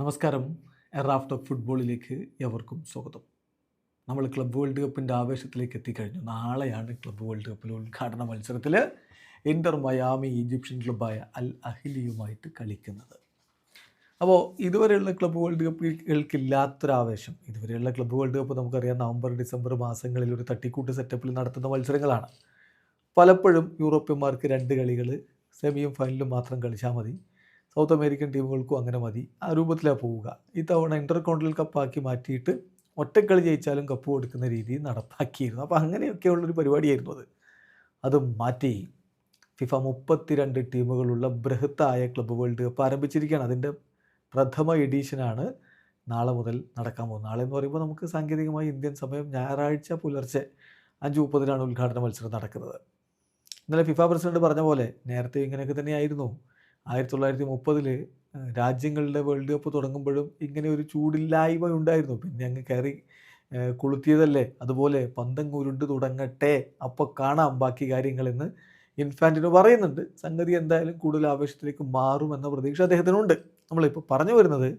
നമസ്കാരം. എറാഫ്റ്റ് ഓഫ് ഫുട്ബോളിലേക്ക് എവർക്കും സ്വാഗതം. നമ്മൾ ക്ലബ് വേൾഡ് കപ്പിന്റെ ആവേശത്തിലേക്ക് എത്തിക്കഴിഞ്ഞു. നാളെയാണ് ക്ലബ് വേൾഡ് കപ്പിലെ ഉദ്ഘാടന മത്സരത്തിൽ ഇന്റർ മയാമി ഈജിപ്ഷ്യൻ ക്ലബ്ബായ അൽ അഹിലിയുമായിട്ട് കളിക്കുന്നത്. അപ്പോൾ ഇതുവരെയുള്ള ക്ലബ് വേൾഡ് കപ്പുകൾക്കില്ലാത്തൊരാവേശം ഇതുവരെയുള്ള ക്ലബ് വേൾഡ് കപ്പ് നമുക്കറിയാം നവംബർ ഡിസംബർ മാസങ്ങളിൽ ഒരു തട്ടിക്കൂട്ട് സെറ്റപ്പിൽ നടത്തുന്ന മത്സരങ്ങളാണ്. പലപ്പോഴും യൂറോപ്യന്മാർക്ക് രണ്ട് കളികൾ സെമിയും ഫൈനലും മാത്രം കളിച്ചാൽ മതി. സൗത്ത് അമേരിക്കൻ ടീമുകൾക്കും അങ്ങനെ മതി. ആ രൂപത്തിലാണ് പോവുക. ഇത്തവണ ഇന്റർ കോണ്ടിനൽ കപ്പാക്കി മാറ്റിയിട്ട് ഒറ്റക്കളി ജയിച്ചാലും കപ്പ് കൊടുക്കുന്ന രീതി നടപ്പാക്കിയിരുന്നു. അപ്പോൾ അങ്ങനെയൊക്കെയുള്ളൊരു പരിപാടിയായിരുന്നു അത്. അത് മാറ്റി. ഫിഫ മുപ്പത്തിരണ്ട് ടീമുകളുള്ള ബൃഹത്തായ ക്ലബ്ബ് വേൾഡ് കപ്പ് ആരംഭിച്ചിരിക്കുകയാണ്. അതിന്റെ പ്രഥമ എഡീഷനാണ് നാളെ മുതൽ നടക്കാൻ പോകുന്നത്. നാളെ എന്ന് പറയുമ്പോൾ നമുക്ക് സാങ്കേതികമായി ഇന്ത്യൻ സമയം ഞായറാഴ്ച പുലർച്ചെ അഞ്ച് മുപ്പതിനാണ് ഉദ്ഘാടന മത്സരം നടക്കുന്നത്. ഇന്നലെ ഫിഫ പ്രസിഡന്റ് പറഞ്ഞ പോലെ നേരത്തെ ഇങ്ങനെയൊക്കെ തന്നെയായിരുന്നു. ആയിരത്തി തൊള്ളായിരത്തി മുപ്പതിൽ രാജ്യങ്ങളുടെ വേൾഡ് കപ്പ് തുടങ്ങുമ്പോഴും ഇങ്ങനെ ഒരു ചൂടില്ലായ്മ ഉണ്ടായിരുന്നു. പിന്നെ അങ്ങ് കയറി കൊളുത്തിയതല്ലേ? അതുപോലെ പന്തങ്ങ് ഉരുണ്ട് തുടങ്ങട്ടെ അപ്പോൾ കാണാം ബാക്കി കാര്യങ്ങളെന്ന് ഇൻഫാന്റിനു പറയുന്നുണ്ട്. സംഗതി എന്തായാലും കൂടുതൽ ആവേശത്തിലേക്ക് മാറുമെന്ന പ്രതീക്ഷ അദ്ദേഹത്തിനുണ്ട്. നമ്മളിപ്പോൾ പറഞ്ഞു വരുന്നത്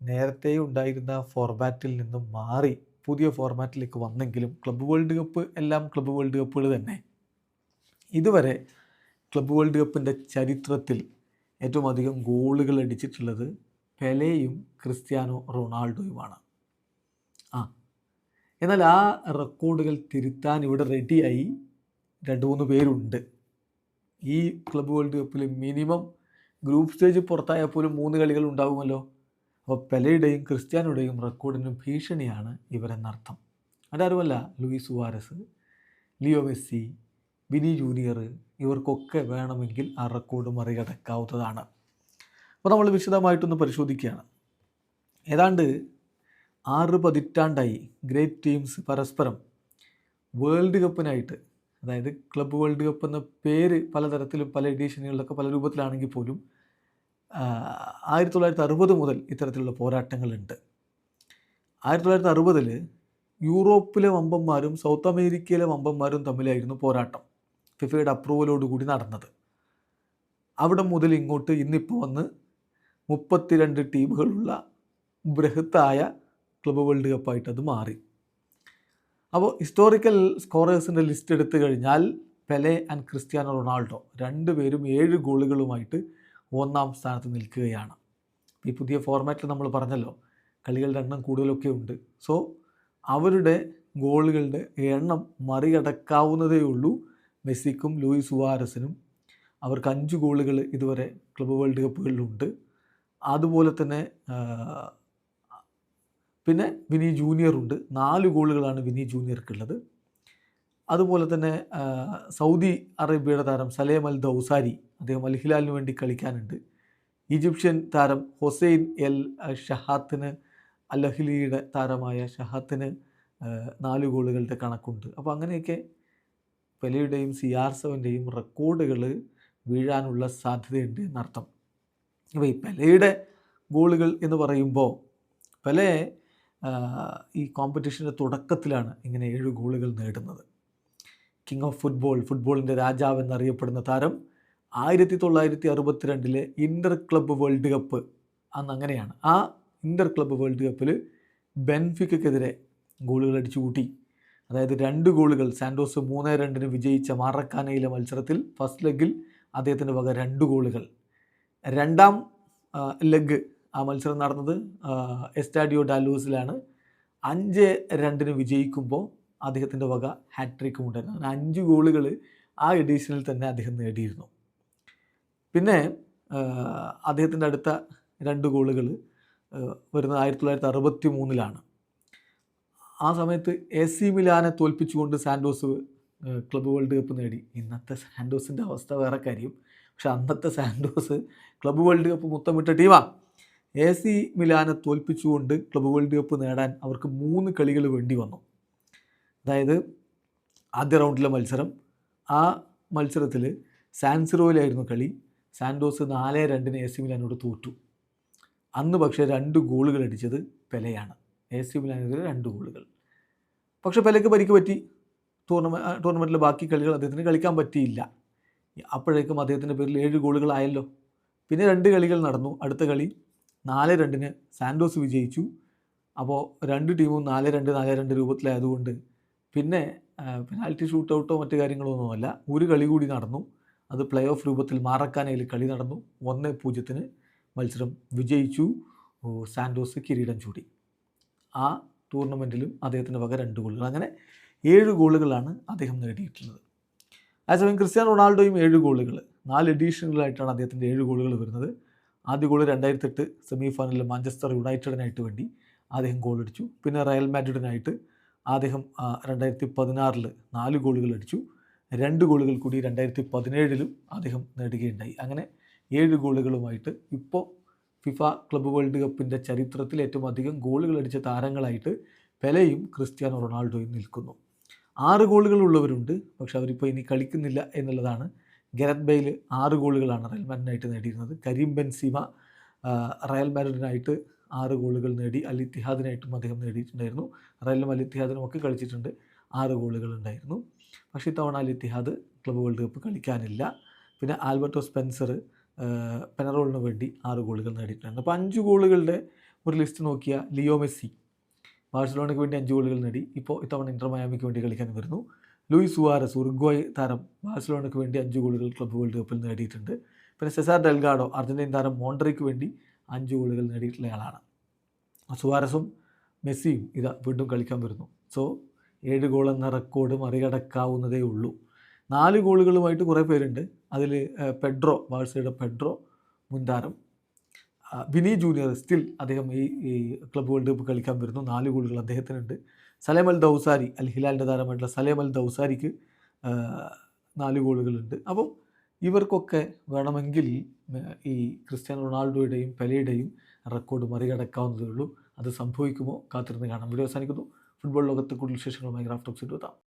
നേരത്തെ ഉണ്ടായിരുന്ന ഫോർമാറ്റിൽ നിന്നും മാറി പുതിയ ഫോർമാറ്റിലേക്ക് വന്നെങ്കിലും ക്ലബ്ബ് വേൾഡ് കപ്പ് എല്ലാം ക്ലബ്ബ് വേൾഡ് കപ്പുകൾ തന്നെ. ഇതുവരെ ക്ലബ്ബ് വേൾഡ് കപ്പിന്റെ ചരിത്രത്തിൽ ഏറ്റവും അധികം ഗോളുകൾ അടിച്ചിട്ടുള്ളത് പെലെയും ക്രിസ്ത്യാനോ റൊണാൾഡോയുമാണ്. ആ എന്നാൽ ആ റെക്കോർഡുകൾ തിരുത്താൻ ഇവിടെ റെഡിയായി രണ്ട് മൂന്ന് പേരുണ്ട്. ഈ ക്ലബ് വേൾഡ് കപ്പിൽ മിനിമം ഗ്രൂപ്പ് സ്റ്റേജ് പുറത്തായാൽ പോലും മൂന്ന് കളികൾ ഉണ്ടാകുമല്ലോ അപ്പോൾ പെലയുടെയും ക്രിസ്ത്യാനോയുടെയും റെക്കോർഡിന് ഭീഷണിയാണ് ഇവരെന്നർത്ഥം. അതാരുമല്ല Luis Suarez Leo Messi Vini junior ഇവർക്കൊക്കെ വേണമെങ്കിൽ ആ റെക്കോർഡ് മറികടക്കാവുന്നതാണ്. അപ്പോൾ നമ്മൾ വിശദമായിട്ടൊന്ന് പരിശോധിക്കുകയാണ്. ഏതാണ്ട് ആറ് പതിറ്റാണ്ടായി ഗ്രേറ്റ് ടീംസ് പരസ്പരം വേൾഡ് കപ്പിനായിട്ട് അതായത് ക്ലബ് വേൾഡ് കപ്പ് എന്ന പേര് പലതരത്തിലും പല എഡീഷനുകളിലൊക്കെ പല രൂപത്തിലാണെങ്കിൽ പോലും ആയിരത്തി തൊള്ളായിരത്തി അറുപത് മുതൽ ഇത്തരത്തിലുള്ള പോരാട്ടങ്ങളുണ്ട്. ആയിരത്തി തൊള്ളായിരത്തി അറുപതിൽ യൂറോപ്പിലെ വമ്പന്മാരും സൗത്ത് അമേരിക്കയിലെ വമ്പന്മാരും തമ്മിലായിരുന്നു പോരാട്ടം. ഫിഫയുടെ അപ്രൂവലോടുകൂടി നടന്നത്. അവിടെ മുതൽ ഇങ്ങോട്ട് ഇന്നിപ്പോൾ വന്ന് മുപ്പത്തിരണ്ട് ടീമുകളുള്ള ബൃഹത്തായ ക്ലബ് വേൾഡ് കപ്പായിട്ട് അത് മാറി. അപ്പോൾ ഹിസ്റ്റോറിക്കൽ സ്കോറേഴ്സിന്റെ ലിസ്റ്റ് എടുത്തു കഴിഞ്ഞാൽ പെലെ ആൻഡ് ക്രിസ്ത്യാനോ റൊണാൾഡോ രണ്ടുപേരും ഏഴ് ഗോളുകളുമായിട്ട് ഒന്നാം സ്ഥാനത്ത് നിൽക്കുകയാണ്. ഈ പുതിയ ഫോർമാറ്റിൽ നമ്മൾ പറഞ്ഞല്ലോ കളികളുടെ എണ്ണം കൂടുതലൊക്കെ ഉണ്ട്. സോ അവരുടെ ഗോളുകളുടെ എണ്ണം മറികടക്കാവുന്നതേ ഉള്ളൂ. മെസ്സിക്കും ലൂയിസ് സുവാരസിനും അവർക്ക് അഞ്ച് ഗോളുകൾ ഇതുവരെ ക്ലബ് വേൾഡ് കപ്പുകളിലുണ്ട്. അതുപോലെ തന്നെ പിന്നെ വിനി ജൂനിയർ ഉണ്ട്. നാല് ഗോളുകളാണ് വിനി ജൂനിയർക്കുള്ളത്. അതുപോലെ തന്നെ സൗദി അറേബ്യയുടെ താരം സലേം അൽ ദൗസാരി അദ്ദേഹം അൽ ഹിലാലിന് വേണ്ടി കളിക്കാനുണ്ട്. ഈജിപ്ഷ്യൻ താരം ഹൊസൈൻ എൽ ഷഹാത്തിന് അൽ താരമായ ഷഹാത്തിന് നാല് ഗോളുകളുടെ കണക്കുണ്ട്. അപ്പോൾ അങ്ങനെയൊക്കെ പെലെയുടെയും സി ആർ സെവന്റെയും റെക്കോർഡുകൾ വീഴാനുള്ള സാധ്യതയുണ്ട് എന്നർത്ഥം. അപ്പോൾ ഈ പെലെയുടെ ഗോളുകൾ എന്ന് പറയുമ്പോൾ പെലെ ഈ കോമ്പറ്റീഷന്റെ തുടക്കത്തിലാണ് ഇങ്ങനെ ഏഴ് ഗോളുകൾ നേടുന്നത്. കിങ് ഓഫ് ഫുട്ബോൾ ഫുട്ബോളിന്റെ രാജാവ് എന്നറിയപ്പെടുന്ന താരം ആയിരത്തി തൊള്ളായിരത്തി അറുപത്തിരണ്ടിലെ ഇന്റർ ക്ലബ്ബ് വേൾഡ് കപ്പ് അന്ന് അങ്ങനെയാണ്. ആ ഇന്റർ ക്ലബ്ബ് വേൾഡ് കപ്പിൽ ബെൻഫിക്കെതിരെ ഗോളുകൾ അടിച്ചു കൂട്ടി അതായത് രണ്ട് ഗോളുകൾ സാൻഡോസ് മൂന്ന് രണ്ടിന് വിജയിച്ച മാറക്കാനയിലെ മത്സരത്തിൽ ഫസ്റ്റ് ലെഗിൽ അദ്ദേഹത്തിന്റെ വക രണ്ട് ഗോളുകൾ. രണ്ടാം ലെഗ് ആ മത്സരം നടന്നത് എസ്റ്റാഡിയോ ഡാലൂസിലാണ് അഞ്ച് രണ്ടിന് വിജയിക്കുമ്പോൾ അദ്ദേഹത്തിന്റെ വക ഹാട്രിക്കും ഉണ്ടായിരുന്നു. അങ്ങനെ അഞ്ച് ഗോളുകൾ ആ എഡീഷനിൽ തന്നെ അദ്ദേഹം നേടിയിരുന്നു. പിന്നെ അദ്ദേഹത്തിന്റെ അടുത്ത രണ്ട് ഗോളുകൾ വരുന്നത് ആയിരത്തി തൊള്ളായിരത്തി അറുപത്തി മൂന്നിലാണ് ആ സമയത്ത് എ സി മിലാനെ തോൽപ്പിച്ചുകൊണ്ട് സാൻഡോസ് ക്ലബ്ബ് വേൾഡ് കപ്പ് നേടി. ഇന്നത്തെ സാൻഡോസിന്റെ അവസ്ഥ വേറെ കാര്യം. പക്ഷെ അന്നത്തെ സാൻഡോസ് ക്ലബ്ബ് വേൾഡ് കപ്പ് മുത്തമിട്ട ടീമാണ് എ സി മിലാനെ തോൽപ്പിച്ചുകൊണ്ട് ക്ലബ്ബ് വേൾഡ് കപ്പ് നേടാൻ അവർക്ക് മൂന്ന് കളികൾ വേണ്ടി വന്നു. അതായത് ആദ്യ റൗണ്ടിലെ മത്സരം. ആ മത്സരത്തിൽ സാൻസിറോയിലായിരുന്നു കളി. സാൻഡോസ് നാല് രണ്ടിന് എ സി മിലാനോട് തോറ്റു. അന്ന് പക്ഷേ രണ്ട് ഗോളുകൾ അടിച്ചത് പെലെയാണ്. എ സി മിലാനെതിരെ രണ്ട് ഗോളുകൾ പക്ഷേ പെലയ്ക്ക് പരിക്ക് പറ്റി. ടൂർണമെന്റ് ടൂർണമെന്റിലെ ബാക്കി കളികൾ അദ്ദേഹത്തിന് കളിക്കാൻ പറ്റിയില്ല. അപ്പോഴേക്കും അദ്ദേഹത്തിന്റെ പേരിൽ ഏഴ് ഗോളുകളായല്ലോ പിന്നെ രണ്ട് കളികൾ നടന്നു. അടുത്ത കളി നാല് രണ്ടിന് സാൻഡോസ് വിജയിച്ചു. അപ്പോൾ രണ്ട് ടീമും നാല് രണ്ട് നാല് രണ്ട് രൂപത്തിലായതുകൊണ്ട് പിന്നെ പെനാൽറ്റി ഷൂട്ടൗട്ടോ മറ്റു കാര്യങ്ങളോ ഒന്നുമല്ല ഒരു കളി കൂടി നടന്നു. അത് പ്ലേ ഓഫ് രൂപത്തിൽ മാറക്കാനയിൽ കളി നടന്നു. ഒന്ന് പൂജ്യത്തിന് മത്സരം വിജയിച്ചു. സാൻഡോസ് കിരീടം ചൂടി. ആ ടൂർണമെന്റിലും അദ്ദേഹത്തിന്റെ വക രണ്ട് ഗോളുകൾ. അങ്ങനെ ഏഴ് ഗോളുകളാണ് അദ്ദേഹം നേടിയിട്ടുള്ളത്. അതേസമയം ക്രിസ്ത്യാനോ റൊണാൾഡോയും ഏഴ് ഗോളുകൾ നാല് എഡീഷനുകളായിട്ടാണ് അദ്ദേഹത്തിന്റെ ഏഴ് ഗോളുകൾ വരുന്നത്. ആദ്യ ഗോൾ രണ്ടായിരത്തെട്ട് സെമി ഫൈനലിൽ മാഞ്ചസ്റ്റർ യുണൈറ്റഡിനായിട്ട് വേണ്ടി അദ്ദേഹം ഗോൾ അടിച്ചു. പിന്നെ റയൽ മാഡ്രിഡിനായിട്ട് അദ്ദേഹം രണ്ടായിരത്തി പതിനാറിൽ നാല് ഗോളുകൾ അടിച്ചു. രണ്ട് ഗോളുകൾ കൂടി രണ്ടായിരത്തി പതിനേഴിലും അദ്ദേഹം നേടുകയുണ്ടായി. അങ്ങനെ ഏഴ് ഗോളുകളുമായിട്ട് ഇപ്പോൾ ഫിഫ ക്ലബ്ബ് വേൾഡ് കപ്പിന്റെ ചരിത്രത്തിൽ ഏറ്റവും അധികം ഗോളുകൾ അടിച്ച താരങ്ങളായിട്ട് പെലയും ക്രിസ്ത്യാനോ റൊണാൾഡോയും നിൽക്കുന്നു. ആറ് ഗോളുകൾ ഉള്ളവരുണ്ട് പക്ഷെ അവരിപ്പോൾ ഇനി കളിക്കുന്നില്ല എന്നുള്ളതാണ്. ഗരത് ബെയിൽ ആറ് ഗോളുകളാണ് റയൽ മാഡിനായിട്ട് നേടിയിരുന്നത്. കരീം ബെൻസീമ റയൽ മാഡിനായിട്ട് ആറ് ഗോളുകൾ നേടി അൽ ഇത്തിഹാദിനായിട്ടും അദ്ദേഹം നേടിയിട്ടുണ്ടായിരുന്നു. റയലും അൽ ഇത്തിഹാദിനും ഒക്കെ കളിച്ചിട്ടുണ്ട്. ആറ് ഗോളുകൾ ഉണ്ടായിരുന്നു. പക്ഷേ ഇത്തവണ Al Ittihad club world cup കളിക്കാനില്ല. പിന്നെ ആൽബർട്ടോ സ്പെൻസർ പെനറോളിന് വേണ്ടി ആറ് ഗോളുകൾ നേടിയിട്ടുണ്ട്. അപ്പോൾ അഞ്ച് ഗോളുകളുടെ ഒരു ലിസ്റ്റ് നോക്കിയാൽ ലിയോ മെസ്സി ബാഴ്സലോണയ്ക്ക് വേണ്ടി അഞ്ച് ഗോളുകൾ നേടി. ഇപ്പോൾ ഇത്തവണ ഇന്റർ മയാമിക്ക് വേണ്ടി കളിക്കാൻ വരുന്നു. ലൂയിസ് സുവാരസ് ഉറുഗ്വായ് താരം ബാഴ്സലോണയ്ക്ക് വേണ്ടി അഞ്ച് ഗോളുകൾ ക്ലബ്ബ് വേൾഡ് കപ്പിൽ നേടിയിട്ടുണ്ട്. പിന്നെ സെസാർ ഡെൽഗാഡോ അർജന്റീൻ താരം മോണ്ടറയ്ക്ക് വേണ്ടി അഞ്ച് ഗോളുകൾ നേടിയിട്ടുള്ള ആളാണ്. സുവാരസും മെസ്സിയും ഇതാ വീണ്ടും കളിക്കാൻ വരുന്നു. സോ ഏഴ് ഗോൾ എന്ന റെക്കോർഡ് മറികടക്കാവുന്നതേ ഉള്ളൂ. നാല് ഗോളുകളുമായിട്ട് കുറേ പേരുണ്ട്. അതിൽ പെഡ്രോ ബാഴ്സയുടെ പെഡ്രോ മുൻതാരം വിനി ജൂനിയർ സ്റ്റിൽ അദ്ദേഹം ഈ ഈ ക്ലബ് വേൾഡ് കപ്പ് കളിക്കാൻ വരുന്നു. നാല് ഗോളുകൾ അദ്ദേഹത്തിനുണ്ട്. സലേം അൽ ദൗസാരി അൽ ഹിലാലിന്റെ താരമായിട്ടുള്ള സലേം അൽ ദൗസാരിക്ക് നാല് ഗോളുകളുണ്ട്. അപ്പം ഇവർക്കൊക്കെ വേണമെങ്കിൽ ഈ ക്രിസ്ത്യാനോ റൊണാൾഡോയുടെയും പെലയുടെയും റെക്കോർഡ് മറികടക്കാവുന്നതേ ഉള്ളൂ അത് സംഭവിക്കുമോ? കാത്തിരുന്ന് കാണാം. വീഡിയോ അവസാനിക്കുന്നു. ഫുട്ബോൾ ലോകത്തെ കൂടുതൽ വിശേഷങ്ങളുമായി ഗ്രാഫ്റ്റോക്സ് എത്താം.